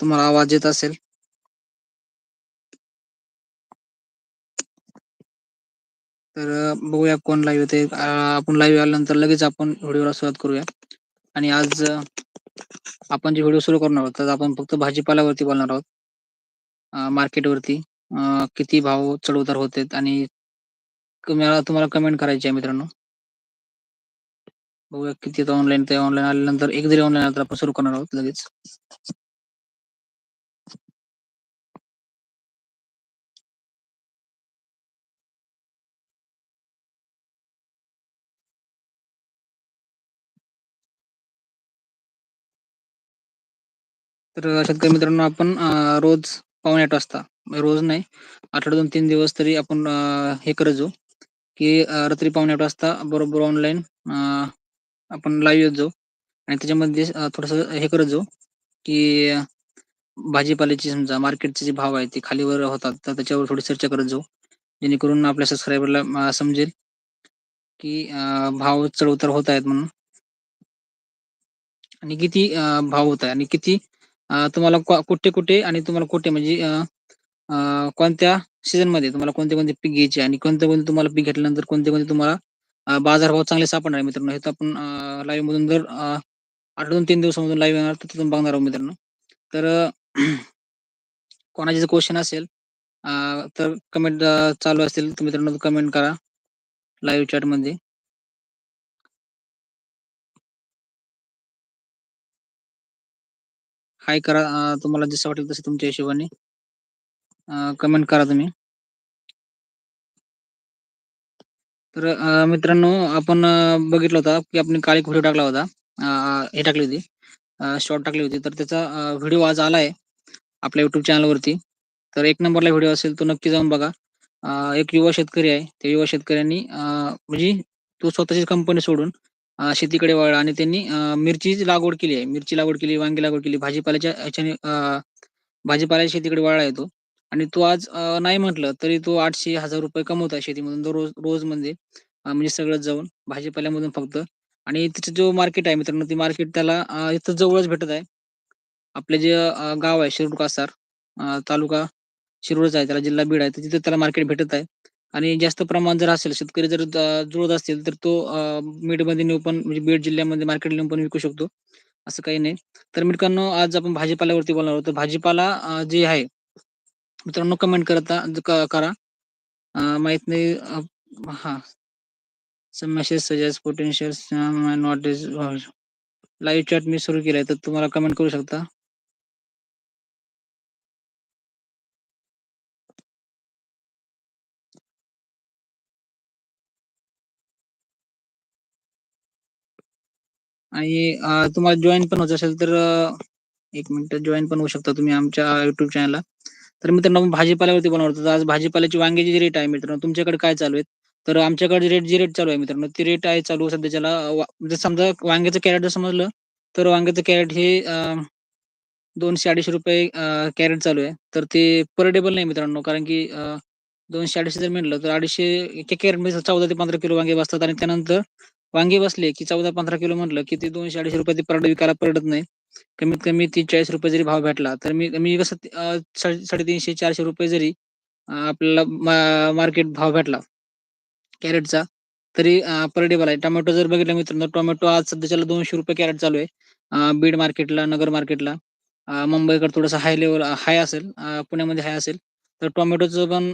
तुम्हाला आवाज येत असेल. तर बघूया कोण लाईव्ह येते आपण लाईव्ह आल्यानंतर लगेच आपण व्हिडिओला सुरुवात करूया. आणि आज आपण जे व्हिडिओ सुरू करणार आहोत तर आपण फक्त भाजीपाल्यावरती बोलणार आहोत. मार्केटवरती किती भाव चढउतार होते आणि तुम्हाला तुम्हाला कमेंट करायची आहे मित्रांनो. बघूया किती ऑनलाईन ते ऑनलाईन आल्यानंतर एक जरी ऑनलाईन आलं तर आपण सुरू करणार आहोत लगेच. तर शेतकरी मित्रांनो आपण रोज पावणे आठ वाजता म्हणजे रोज नाही आठवड्यातून तीन दिवस तरी आपण हे करत जाऊ की रात्री पावणे आठ वाजता बरोबर ऑनलाईन आपण लाईव्ह येत जाऊ. आणि त्याच्यामध्ये थोडस हे करत जाऊ की भाजीपाल्याची समजा मार्केटचे जे भाव आहेत ते खालीवर होतात तर त्याच्यावर थोडी चर्चा करत जाऊ. जेणेकरून आपल्या सबस्क्रायबरला समजेल की भाव चढउतार होत आहेत म्हणून. आणि किती भाव होत आहे आणि किती तुम्हाला कुठे कुठे आणि तुम्हाला कुठे म्हणजे कोणत्या सीझनमध्ये तुम्हाला कोणते कोणते पीक घ्यायचे आणि कोणते कोणते तुम्हाला पीक घेतल्यानंतर कोणते कोणते तुम्हाला बाजारभाव चांगले सापडणार आहे मित्रांनो. हे तर आपण लाईव्हमधून मधून जर दोन तीन दिवसामधून लाईव्ह येणार तर तिथून बघणार आहोत मित्रांनो. तर कोणाचे जर क्वेश्चन असेल तर कमेंट चालू असतील तर मित्रांनो कमेंट करा लाईव्ह चॅट हाय करा तुम्हाला जसं वाटेल तसं तुमच्या हिशोबाने कमेंट करा तुम्ही. तर मित्रांनो आपण बघितलं होता की आपण काल एक व्हिडिओ टाकला होता. हे टाकली होती. शॉर्ट टाकली होती. तर त्याचा व्हिडिओ आज आला आहे आपल्या युट्यूब चॅनलवरती तर एक नंबरला व्हिडिओ असेल तो नक्की जाऊन बघा. एक युवा शेतकरी आहे. त्या युवा शेतकऱ्यांनी म्हणजे तो स्वतःची कंपनी सोडून शेतीकडे वळला आणि त्यांनी मिरची लागवड केली आहे. मिरची लागवड केली वांगी लागवड केली. भाजीपाल्याच्या ह्याच्याने भाजीपाल्याच्या शेतीकडे वळला येतो. आणि तो आज नाही म्हटलं तरी तो आठशे हजार रुपये कमवत आहे शेतीमधून रोज रोज म्हणजे म्हणजे सगळं जाऊन भाजीपाल्यामधून फक्त. आणि तिचं जो मार्केट आहे मित्रांनो ती मार्केट त्याला इथं जवळच भेटत आहे. आपले जे गाव आहे शिरूर कासार तालुका शिरूरच आहे त्याला जिल्हा बीड आहे तिथे त्याला मार्केट भेटत आहे. आणि जास्त प्रमाण जर असेल शेतकरी जर जुळत असतील तर तो मध्ये नेऊ पण म्हणजे बीड जिल्ह्यामध्ये मार्केट नेऊन पण विकू शकतो. असं काही नाही. तर मित्रांनो आज आपण भाजीपाल्यावरती बोलणार आहोत. भाजीपाला जे आहे मित्रांनो कमेंट करता करा. माहीत नाही हा. Some message suggest potential not is live chat मी सुरू केलाय तर तुम्हाला कमेंट करू शकता. आणि तुम्हाला जॉईन पण होत असेल तर एक मिनिट जॉईन पण होऊ शकता तुम्ही आमच्या युट्यूब चॅनलला तर मित्रांनो भाजीपाल्यावरती बनवतो आज भाजीपाल्याची वांग्याची रेट आहे मित्रांनो तुमच्याकडे काय चालू आहेत? तर आमच्याकडे रेट जी रेट चालू आहे मित्रांनो ती रेट आहे चालू सध्याच्याला म्हणजे समजा वांग्याचं कॅरेट जर समजलं तर वांग्याचं कॅरेट हे दोनशे अडीचशे रुपये कॅरेट चालू आहे. तर ते परडेबल नाही मित्रांनो कारण की दोनशे अडीचशे जर म्हटलं तर अडीचशे कॅरेट म्हणजे चौदा ते पंधरा किलो वांगे बसतात आणि त्यानंतर वांगे बसले की चौदा पंधरा किलो म्हटलं की ते दोनशे अडीचशे रुपये परड विकायला परडत नाही. कमीत कमी तीस चाळीस रुपये जरी भाव भेटला तर मी मी कसं साडेतीनशे चारशे रुपये जरी आपल्याला मार्केट भाव भेटला कॅरेटचा तरी पर डे आहे. टोमॅटो जर बघितलं मित्रांनो टोमॅटो आज सध्याच्याला दोनशे रुपये कॅरेट चालू आहे. बीड मार्केटला नगर मार्केटला मुंबईकडे थोडंसं हाय लेवल हाय असेल पुण्यामध्ये हाय असेल तर टोमॅटोचं पण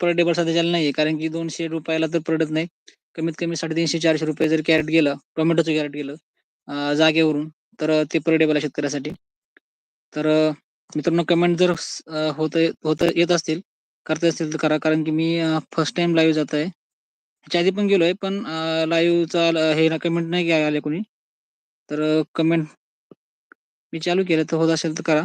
पर डे सध्याच्याला नाही कारण की दोनशे रुपयाला तर परडत नाही. कमीत कमी साडेतीनशे चारशे रुपये जर कॅरेट गेलं टोमॅटोचं कॅरेट गेलं जागेवरून तर ते परेडेबल आहे शेतकऱ्यासाठी. तर मित्रांनो कमेंट जर होत होत येत असतील करता असतील तर करा. कारण की मी फर्स्ट टाइम लाईव्ह जात आहे त्याच्या आधी पण गेलोय पण लाईव्हचा हे ना कमेंट नाही आले कोणी. तर कमेंट मी चालू केलं तर होत असेल तर करा.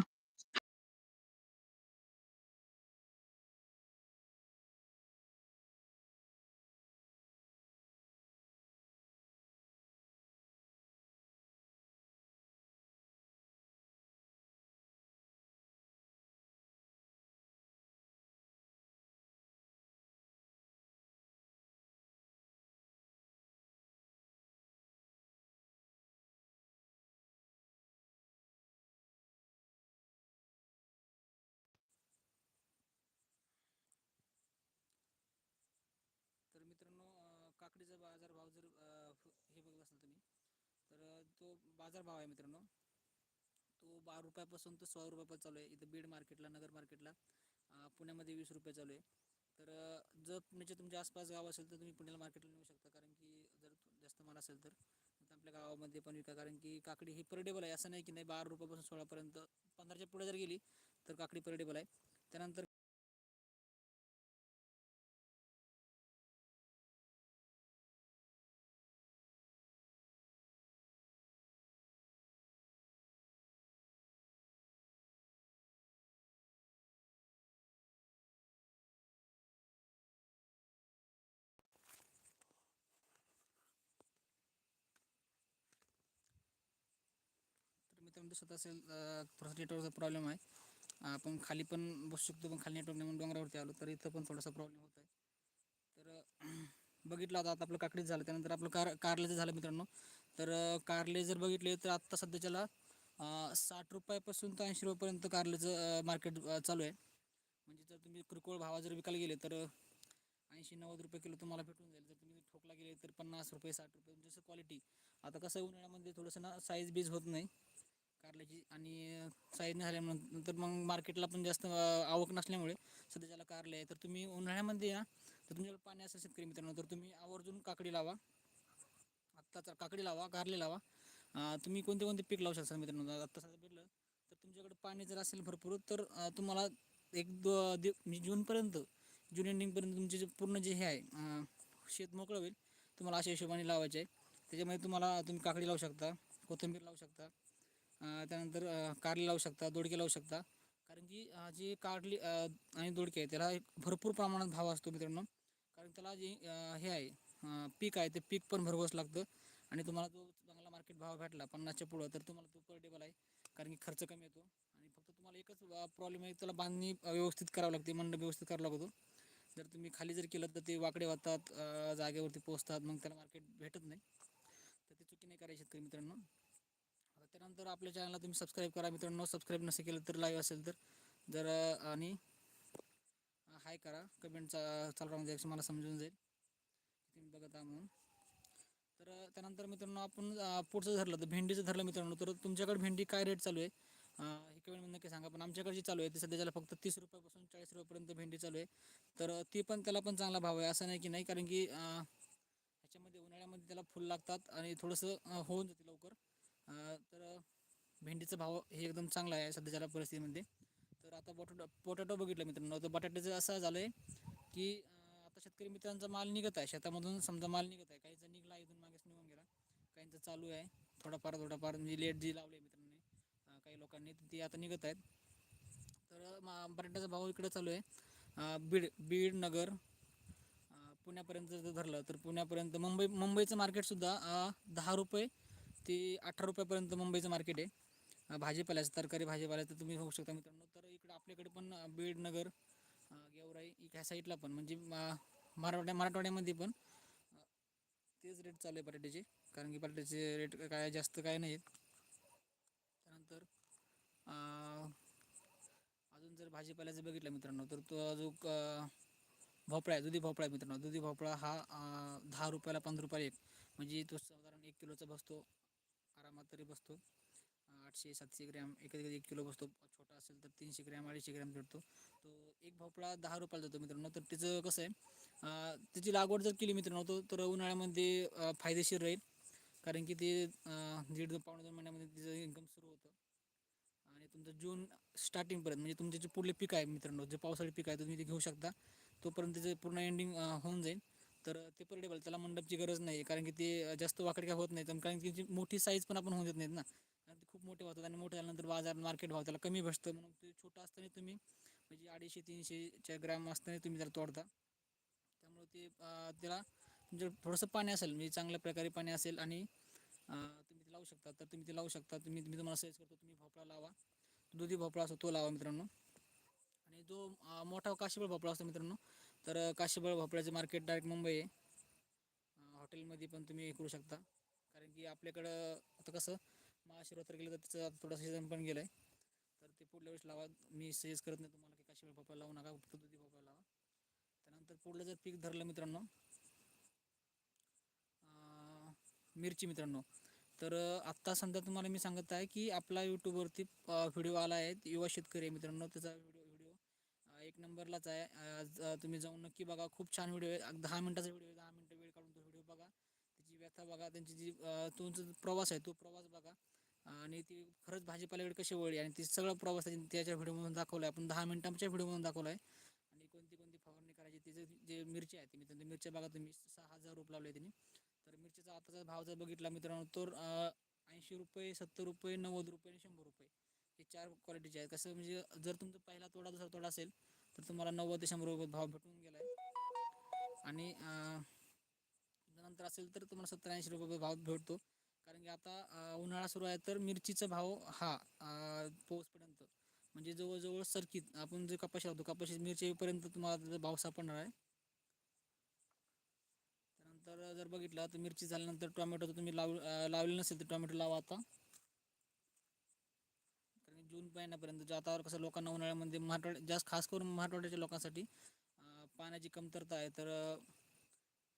तो बाजारभाव आहे मित्रांनो. तो बारा रुपयापासून तो सोळा रुपयापर्यंत चालू आहे. इथं बीड मार्केटला नगर मार्केटला पुण्यामध्ये वीस रुपये चालू आहे. तर जर पुण्याचे तुमच्या आसपास गाव असेल तर तुम्ही पुण्याला मार्केटला नेऊ शकता. कारण की जर जास्त माल असेल तर तर आपल्या गावामध्ये पण विका. कारण की काकडी ही परडेबल आहे. असं नाही की नाही बारा रुपयापासून सोळापर्यंत पंधराच्या पुढे जर गेली तर काकडी परडेबल आहे. त्यानंतर तर दिसत म्हणजे असेल थोडासा नेटवर्कचा प्रॉब्लेम आहे. आपण खाली पण बसू शकतो पण खाली नेटवर्क नाही म्हणून डोंगरावरती आलो तर इथं पण थोडासा प्रॉब्लेम होत आहे तर बघितलं आता आता आपलं काकडीच झालं त्यानंतर आपलं कार कारलेचं झालं मित्रांनो. तर कारले जर बघितले तर आत्ता सध्याच्याला साठ रुपयापासून तर ऐंशी रुपयापर्यंत कारलेचं मार्केट चालू आहे. म्हणजे जर तुम्ही किरकोळ भावा जर विकायला गेले तर ऐंशी नव्वद रुपये किलो तुम्हाला भेटून जाईल. जर तुम्ही ठोकला गेले तर पन्नास रुपये साठ रुपये म्हणजे जसं क्वालिटी आता कसं आहे उन्हाळ्यामध्ये थोडंसं ना साईज बीज होत नाही. कारल्याची आणि साईज नाही झाल्यानंतर नंतर मग मार्केटला पण जास्त आवक नसल्यामुळे सध्या ज्याला कारले आहे तर तुम्ही उन्हाळ्यामध्ये या तर तुमच्याकडे पाणी असेल शेतकरी मित्रांनो तर तुम्ही आवर्जून काकडी लावा. आत्ताच काकडी लावा कारले लावा. तुम्ही कोणते कोणते पीक लावू शकता मित्रांनो? आत्ता सध्या भेटलं तर तुमच्याकडे पाणी जर असेल भरपूर तर तुम्हाला एक दो दि म्हणजे जूनपर्यंत जून एंडिंगपर्यंत तुमचे जे पूर्ण जे हे आहे शेत मोकळं होईल तुम्हाला अशा हिशोबाने लावायचे आहे. त्याच्यामध्ये तुम्हाला तुम्ही काकडी लावू शकता कोथिंबीर लावू शकता. त्यानंतर कारले लावू शकता दोडके लावू शकता. कारण की जी कारली आणि दोडके आहे त्याला एक भरपूर प्रमाणात भाव असतो मित्रांनो. कारण त्याला जे हे आहे पीक आहे ते पीक पण भरघोस लागतं. आणि तुम्हाला जो चांगला मार्केट भाव भेटला पन्नासच्या पुढं तर तुम्हाला तो परडेबल आहे. कारण की खर्च कमी येतो. आणि फक्त तुम्हाला एकच प्रॉब्लेम आहे त्याला बांधणी व्यवस्थित करावं लागते मंडप व्यवस्थित करावं लागतो. जर तुम्ही खाली जर केलं तर ते वाकडे वाहतात जागेवरती पोचतात मग त्याला मार्केट भेटत नाही. तर ते चुकी नाही करायची शेतकरी मित्रांनो. त्यानंतर आपल्या चॅनलला तुम्ही सबस्क्राईब करा. मित्रांनो सबस्क्राईब नसेल केलं तर लाईव्ह असेल तर. जर आणि हाय करा. कमेंटचा चालू राहून जाईल मला समजून जाईल. तुम्ही बघत आहात म्हणून. तर त्यानंतर मित्रांनो आपण पुढचं धरलं तर भेंडीचं धरलं मित्रांनो. तर तुमच्याकडे भेंडी काय रेट चालू आहे? हे कमेंट नक्की सांगा. पण आमच्याकडे जी चालू आहे ती सध्याला फक्त तीस रुपयापासून चाळीस रुपयापर्यंत भेंडी चालू आहे. तर ती पण त्याला पण चांगला भाव आहे. असं नाही की नाही कारण की ह्याच्यामध्ये उन्हाळ्यामध्ये त्याला फुल लागतात आणि थोडंसं होऊन जाते लवकर. तर भेंडीचा भाव हे एकदम चांगला आहे सध्याच्या परिस्थितीमध्ये तर आता बटाटो पोटॅटो बघितलं मित्रांनो. तर बटाट्याचं असं झालं आहे की आता शेतकरी मित्रांचा माल निघत आहे. शेतामधून समजा माल निघत आहे. काहींचा निघला इथून मागेच निघून गेला. काहींचा चालू आहे. थोडाफार थोडाफार म्हणजे लेट जी लावली आहे मित्रांनी काही लोकांनी तर ती आता निघत आहेत. तर मा बटाट्याचा भाव इकडे चालू आहे. बीड बीड नगर पुण्यापर्यंत जर धरलं तर पुण्यापर्यंत मुंबई मुंबईचं मार्केटसुद्धा दहा रुपये ते अठरा रुपयापर्यंत मुंबईचं मार्केट आहे. भाजीपाल्याचं तरकारी भाजीपाल्याचं तुम्ही होऊ शकता मित्रांनो. तर इकडं आपल्याकडे पण बीडनगर गेवराई ह्या साईडला पण म्हणजे मराठवाड्या मराठवाड्यामध्ये पण तेच रेट चालू आहे बटाट्याचे कारण की बटाट्याचे रेट काय जास्त काय नाही आहेत. त्यानंतर अजून जर भाजीपाल्याचं बघितलं मित्रांनो तर तो जो भोपळा आहे दुधी भोपळा आहे मित्रांनो. दुधी भोपळा हा दहा रुपयाला पंधरा रुपयाला एक. म्हणजे तो साधारण एक किलोचा बसतो. तरी बसतो. आठशे सातशे ग्रॅम एक एक किलो बसतो. छोटा असेल तर तीनशे ग्रॅम अडीचशे ग्रॅम भेटतो. तो एक भोपळा दहा रुपयाला जातो मित्रांनो. तर त्याचं कसं आहे त्याची लागवड जर केली मित्रांनो तो तर उन्हाळ्यामध्ये फायदेशीर राहील. कारण की ते दीड दोन पावणे दोन महिन्यामध्ये तिचं इन्कम सुरू होतं. आणि तुमचं जून स्टार्टिंगपर्यंत म्हणजे तुमचे जे पुढले पीक आहे मित्रांनो जे पावसाळी पीक आहे तुम्ही ते घेऊ शकता. तोपर्यंत त्याचं पूर्ण एंडिंग होऊन जाईल. तर ते परडेबल त्याला मंडपची गरज नाही कारण की ते जास्त वाकडक्या काय होत नाही तर कारण की त्याची मोठी साईज पण आपण होऊ देत नाहीत ना. कारण ते खूप मोठे होतात आणि मोठे झाल्यानंतर बाजार मार्केट भाव त्याला कमी बसतं. म्हणून ते छोटं असताना तुम्ही म्हणजे अडीचशे तीनशेच्या ग्रॅम असताना तुम्ही त्याला तोडता. त्यामुळे ते त्याला तुमचं थोडंसं पाणी असेल म्हणजे चांगल्या प्रकारे पाणी असेल आणि तुम्ही ते लावू शकता. तर तुम्ही ते लावू शकता. तुम्ही मी तुम्हाला सजेस्ट करतो तुम्ही भोपळा लावा. दुधी भोपळा असतो तो लावा मित्रांनो. आणि जो मोठा काशीफळ भोपळा असतो मित्रांनो तर काशीबळ भोपळ्याचं मार्केट डायरेक्ट मुंबई आहे. हॉटेलमध्ये पण तुम्ही हे करू शकता. कारण की आपल्याकडं आता कसं महाशिवरात्र गेलं तर त्याचं थोडं सीझन पण गेलं आहे तर ते पुढल्या वेळेस लावा. मी सजेस्ट करत नाही तुम्हाला की काशीबळ भोपळा लावू नका फक्त दुधी भोपळा लावा. त्यानंतर पुढलं जर पीक धरलं मित्रांनो मिरची मित्रांनो. तर आत्ता सध्या तुम्हाला मी सांगत आहे की आपला यूट्यूबवरती व्हिडिओ आला आहे. युवा शेतकरी आहे मित्रांनो. त्याचा व्हिडिओ एक नंबरलाच आहे. तुम्ही जाऊन नक्की बघा. खूप छान व्हिडिओ आहे. दहा मिनटाचा व्हिडिओ दहा मिनटं वेळ काढून तो व्हिडिओ बघा. त्याची व्यथा बघा. त्यांची जी तुमचा जो प्रवास आहे तो प्रवास बघा. आणि ती खरंच भाजीपाल्याकडे कशी वळली आणि ती सगळं प्रवास त्याच्या त्याच्या व्हिडिओमधून दाखवला आहे आपण दहा मिनटांच्या व्हिडिओमधून दाखवला आहे आणि कोणती कोणती फवारणी करायची तिचे जे मिरची आहे ती मित्रांनो मिरच्या बघा तुम्ही. सहा हजार रोप लावले त्यांनी. तर मिरचीचा आताचा भाव जर बघितला मित्रांनो तर ऐंशी रुपये सत्तर रुपये नव्वद रुपये आणि शंभर रुपये हे चार क्वालिटीचे आहेत. कसं म्हणजे जर तुमचा पहिला तोडा दुसरा तोडा असेल तर तुम्हाला नव्वद ते शंभर रुपये भाव भेटून गेला आहे आणि नंतर असेल तर तुम्हाला सत्तर ऐंशी रुपये भाव भेटतो. कारण की आता उन्हाळा सुरू आहे तर मिरचीचा भाव हा अं, पाऊसपर्यंत म्हणजे जवळजवळ सरकीत आपण जे कपाशी लावतो कपाशी मिरचीपर्यंत तुम्हाला त्याचा भाव सापडणार आहे. त्यानंतर जर बघितलं तर मिरची झाल्यानंतर टोमॅटो तर तुम्ही लाव लावले नसेल तर टोमॅटो लावा आता. जून महिन्यापर्यंत जो आता कसं लोकांना उन्हाळ्यामध्ये मराठवाड्या जास्त खास करून मराठवाड्याच्या लोकांसाठी पाण्याची कमतरता आहे. तर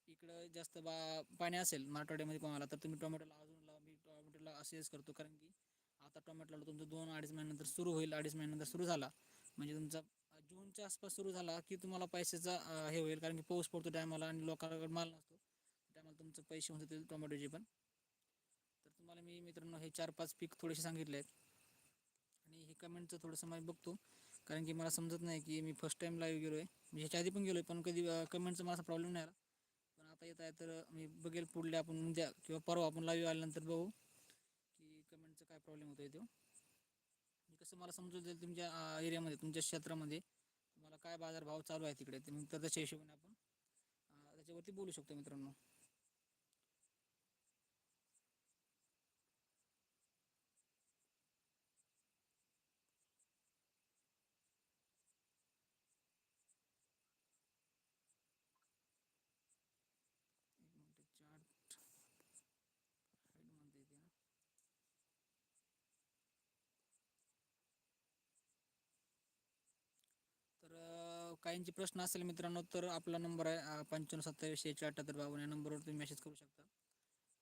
इकडं जास्त बा पाणी असेल मराठवाड्यामध्ये कोणाला तर तुम्ही टोमॅटोला अजून लावा. मी टोमॅटोला असेच करतो कारण की आता टोमॅटोला तुमचं दोन अडीच महिन्यानंतर सुरू होईल अडीच महिन्यानंतर सुरू झाला. म्हणजे तुमचा जूनच्या आसपास सुरू झाला की तुम्हाला पैशाचा हे होईल कारण की पाऊस पडतो टायमाला आणि लोकांकडे माल नसतो. त्यामुळे तुमचं पैसे होऊन जातील टोमॅटोचे पण. तर तुम्हाला मी मित्रांनो हे चार पाच पीक थोडेसे सांगितले आहेत आणि हे कमेंटचं थोडंसं मी बघतो. कारण की मला समजत नाही की मी फर्स्ट टाईम लाईव्ह गेलो आहे मी ह्याच्या आधी पण गेलो आहे पण कधी कमेंटचा मला असा प्रॉब्लेम नाही आला. पण आता येत आहे तर मी बघेल पुढले आपण उद्या किंवा परवा आपण लाईव्ह आल्यानंतर बघू की कमेंटचा काय प्रॉब्लेम होतो आहे तो. मी कसं मला समजून जाईल तुमच्या एरियामध्ये तुमच्या क्षेत्रामध्ये. तुम्हाला काय बाजारभाव चालू आहे तिकडे ते मग तर त्याच्या हिशोबाने आपण त्याच्यावरती बोलू शकतो मित्रांनो एक मिनिट चार्ट हाईट म्हणता येते ना तर अं, काहींचे प्रश्न असेल मित्रांनो तर आपला नंबर आहे पंच्याण्णव सत्तावीस एकशे अठ्ठ्याहत्तर बावन्न या नंबरवर तुम्ही मेसेज करू शकता.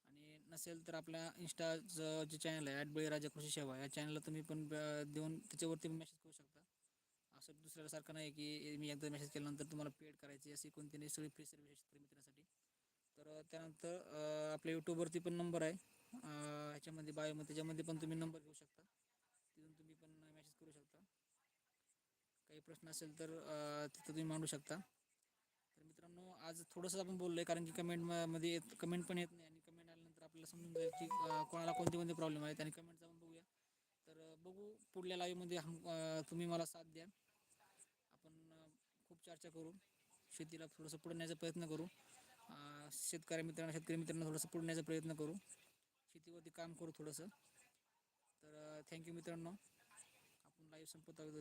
आणि नसेल तर आपल्या इन्स्टाचं जे चॅनल आहे ॲट बळीराजा कृषी सेवा या चॅनलला तुम्ही पण देऊन त्याच्यावरती मेसेज करू शकता. असं दुसऱ्यासारखं नाही की मी एकदा मेसेज केल्यानंतर तुम्हाला पेड करायची अशी कोणती नाही सगळी फ्री सर्विस शेतकरी तर त्यानंतर आपल्या यूट्यूबवरती पण नंबर आहे. ह्याच्यामध्ये बायोमध्ये त्याच्यामध्ये पण तुम्ही नंबर घेऊ शकता तिथून तुम्ही पण मेसेज करू शकता काही प्रश्न असेल तर तिथं तुम्ही मांडू शकता. तर मित्रांनो आज थोडंसं आपण बोललो आहे कारण की कमेंटमध्ये येत कमेंट पण येत नाही आणि कमेंट आल्यानंतर आपल्याला समजून जाईल की कोणाला कोणते कोणते प्रॉब्लेम आहेत आणि कमेंट जाऊन बघूया. तर बघू पुढल्या लाईव्हमध्ये हम तुम्ही मला साथ द्या. आपण खूप चर्चा करू. शेतीला थोडंसं पुढे नेण्याचा प्रयत्न करू. शेतकरी मित्रांना शेतकरी मित्रांना थोडंसं पुढे नेण्याचा प्रयत्न करू. शेतीवरती काम करू थोडंसं. तर थँक्यू मित्रांनो. आपण लाईव्ह संपत आहोत